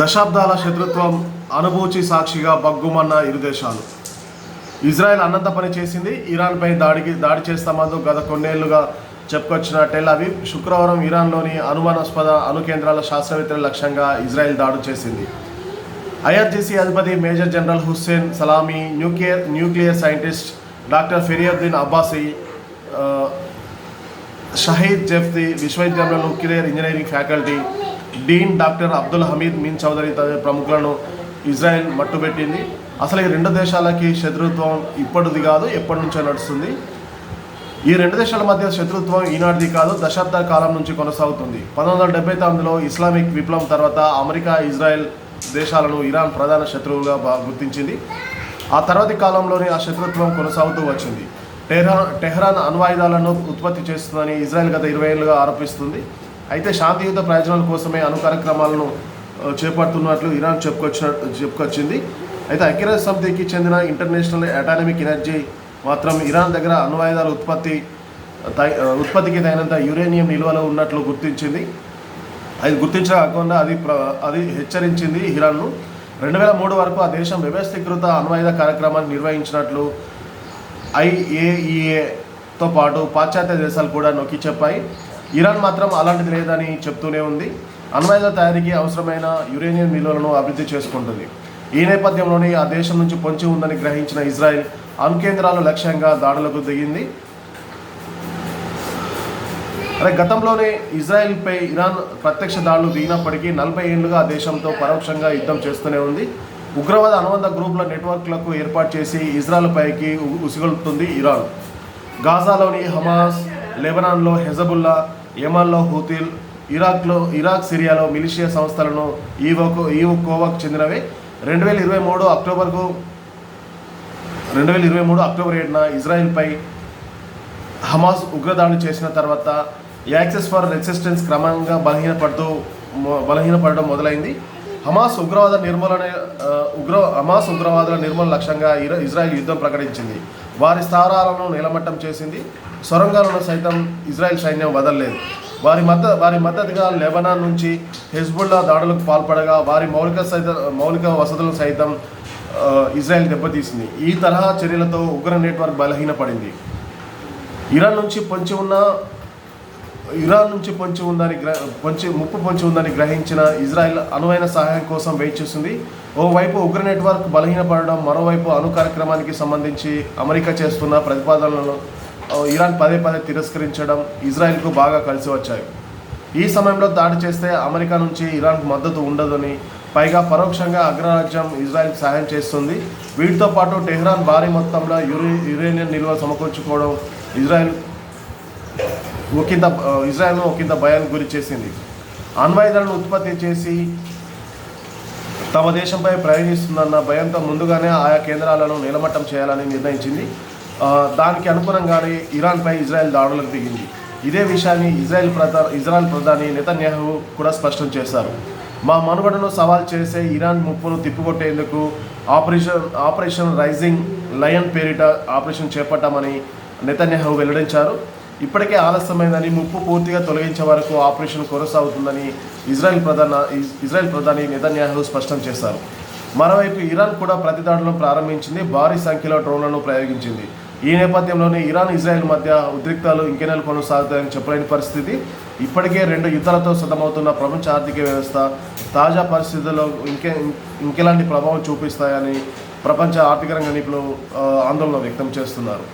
దశాబ్దాల శత్రుత్వం అనుభూచి సాక్షిగా బగ్గుమన్న ఇరు దేశాలు. ఇజ్రాయెల్ అన్నంత పని చేసింది ఇరాన్పై దాడికి దాడి చేస్తామందు గత కొన్నేళ్ళుగా చెప్పుకొచ్చిన టెల్ అవి శుక్రవారం ఇరాన్లోని అనుమానాస్పద అణు కేంద్రాల శాస్త్రవేత్తల లక్ష్యంగా ఇజ్రాయెల్ దాడి చేసింది. ఐఆర్జీసీ అధిపతి major general Hossein Salami nuclear nuclear scientist doctor Fereydoun Abbasi Shahid జెఫ్తి విశ్వవిద్యాలయంలో nuclear engineering faculty dean doctor Abdul Hamid mean చౌదరి తదితర ప్రముఖులను ఇజ్రాయెల్ మట్టుబెట్టింది. అసలు ఈ రెండు దేశాలకి శత్రుత్వం ఇప్పటిది కాదు ఎప్పటి నుంచో నడుస్తుంది. ఈ రెండు దేశాల మధ్య శత్రుత్వం ఈనాటిది కాదు దశాబ్దాల కాలం నుంచి కొనసాగుతుంది. పంతొమ్మిది వందల డెబ్బై తొమ్మిదిలో ఇస్లామిక్ విప్లవం తర్వాత అమెరికా ఇజ్రాయెల్ దేశాలను ఇరాన్ ప్రధాన శత్రువుగా గుర్తించింది. ఆ తర్వాతి కాలంలోనే ఆ శత్రుత్వం కొనసాగుతూ వచ్చింది. టెహ్రాన్ టెహ్రాన్ అణ్వాయుధాలను ఉత్పత్తి చేస్తుందని ఇజ్రాయెల్ గత ఇరవై ఏళ్ళుగా ఆరోపిస్తుంది. అయితే శాంతియుత ప్రయోజనాల కోసమే అణు కార్యక్రమాలను చేపడుతున్నట్లు ఇరాన్ చెప్పుకొచ్చిన చెప్పుకొచ్చింది. అయితే ఐక్యరాజ్య సమితికి చెందిన ఇంటర్నేషనల్ అటానమిక్ ఎనర్జీ మాత్రం ఇరాన్ దగ్గర అణ్వాయుధాల ఉత్పత్తి తై- ఉత్పత్తికి తగినంత యురేనియం నిల్వలు ఉన్నట్లు గుర్తించింది. అది గుర్తించకుండా అది ప్ర అది హెచ్చరించింది ఇరాన్ను. రెండు వేల మూడు వరకు ఆ దేశం వ్యవస్థీకృత అణ్వాయుధ కార్యక్రమాన్ని నిర్వహించినట్లు ఐఏఈఏతో పాటు పాశ్చాత్య దేశాలు కూడా నొక్కి చెప్పాయి. ఇరాన్ మాత్రం అలాంటిది లేదని చెప్తూనే ఉంది. అణ్వాయుధ తయారీకి అవసరమైన యురేనియం నిల్వలను అభివృద్ధి చేసుకుంటుంది. ఈ నేపథ్యంలోనే ఆ దేశం నుంచి పొంచి ఉందని గ్రహించిన ఇజ్రాయెల్ అణుకేంద్రాలు లక్ష్యంగా దాడులకు దిగింది. అదే గతంలోనే ఇజ్రాయెల్పై ఇరాన్ ప్రత్యక్ష దాడులు దిగినప్పటికీ నలభై ఏళ్ళుగా ఆ దేశంతో పరోక్షంగా యుద్ధం చేస్తూనే ఉంది. ఉగ్రవాద అనుబంధ గ్రూపుల నెట్వర్క్లకు ఏర్పాటు చేసి ఇజ్రాయెల్పైకి ఉసిగొల్పుతుంది ఇరాన్. గాజాలోని హమాస్ లెబనాన్లో హెజబుల్లా యమన్లో హూతీల్ ఇరాక్లో ఇరాక్ సిరియాలో మిలిషియా సంస్థలను ఈవోకో ఈవో కోవాకు చెందినవే. రెండు వేల ఇరవై మూడు అక్టోబర్కు రెండు వేల ఇరవై మూడు అక్టోబర్ ఏడున ఇజ్రాయెల్పై హమాస్ ఉగ్రదాడి చేసిన తర్వాత యాక్సెస్ ఫర్ రెసిస్టెన్స్ క్రమంగా బలహీనపడుతూ బలహీనపడడం మొదలైంది. హమాస్ ఉగ్రవాద నిర్మూలన ఉగ్ర హమాస్ ఉగ్రవాదుల నిర్మూలన లక్ష్యంగా ఇజ్రాయెల్ యుద్ధం ప్రకటించింది. వారి స్థావరాలను నిలమట్టం చేసింది. సొరంగాలను సైతం ఇజ్రాయెల్ సైన్యం వదలలేదు. వారి మద్ద వారి మద్దతుగా లెబనాన్ నుంచి హెజ్బుల్లా దాడులకు పాల్పడగా వారి మౌలిక సైత మౌలిక వసతులను సైతం ఇజ్రాయెల్ దెబ్బతీసింది. ఈ తరహా చర్యలతో ఉగ్ర నెట్వర్క్ బలహీనపడింది. ఇరాన్ నుంచి పొంచి ఉన్న ఇరాన్ నుంచి పొంచి ఉందని పొంచి ముప్పు పొంచి ఉందని గ్రహించిన ఇజ్రాయెల్ అనువైన సహాయం కోసం వెయిట్ చేస్తుంది. ఓవైపు ఉగ్ర నెట్వర్క్ బలహీనపడడం మరోవైపు అణు కార్యక్రమానికి సంబంధించి అమెరికా చేస్తున్న ప్రతిపాదనలను ఇరాన్ పదే పదే తిరస్కరించడం ఇజ్రాయెల్కు బాగా కలిసి వచ్చాయి. ఈ సమయంలో దాడి చేస్తే అమెరికా నుంచి ఇరాన్కు మద్దతు ఉండదని పైగా పరోక్షంగా అగ్రరాజ్యం ఇజ్రాయెల్ సహాయం చేస్తుంది. వీటితో పాటు టెహ్రాన్ భారీ మొత్తంలో యురే యురేనియం నిల్వ సమకూర్చుకోవడం ఇజ్రాయెల్ ఒకంత ఇజ్రాయెల్ను ఒకంత భయానికి గురి చేసింది. అణ్వాయుధాలను ఉత్పత్తి చేసి తమ దేశంపై ప్రయోగిస్తుందన్న భయంతో ముందుగానే ఆయా కేంద్రాలను నిలమట్టం చేయాలని నిర్ణయించింది. దానికి అనుగుణంగానే ఇరాన్పై ఇజ్రాయెల్ దాడులకు దిగింది. ఇదే విషయాన్ని ఇజ్రాయెల్ ప్రధాన ఇజ్రాయెల్ ప్రధాని నెతన్యాహు కూడా స్పష్టం చేశారు. మా మనుగడను సవాల్ చేసే ఇరాన్ ముప్పును తిప్పికొట్టేందుకు ఆపరేషన్ ఆపరేషన్ రైజింగ్ లయన్ పేరిట ఆపరేషన్ చేపట్టామని నెతన్యాహు వెల్లడించారు. ఇప్పటికే ఆలస్యమైందని ముప్పు పూర్తిగా తొలగించే వరకు ఆపరేషన్ కొనసాగుతుందని ఇజ్రాయెల్ ప్రధాన ఇజ్రాయెల్ ప్రధాని నెతన్యాహు స్పష్టం చేశారు. మరోవైపు ఇరాన్ కూడా ప్రతిదాడులను ప్రారంభించింది భారీ సంఖ్యలో డ్రోన్లను ప్రయోగించింది. ఈ నేపథ్యంలోనే ఇరాన్ ఇజ్రాయెల్ మధ్య ఉద్రిక్తాలు ఇంకెనెలు కొనసాగుతాయని చెప్పలేని పరిస్థితి. ఇప్పటికే రెండు యుద్ధాలతో సిద్ధమవుతున్న ప్రపంచ ఆర్థిక వ్యవస్థ తాజా పరిస్థితుల్లో ఇంకే ఇంకెలాంటి ప్రభావం చూపిస్తాయని ప్రపంచ ఆర్థిక రంగ నిపుణులు ఆందోళన వ్యక్తం చేస్తున్నారు.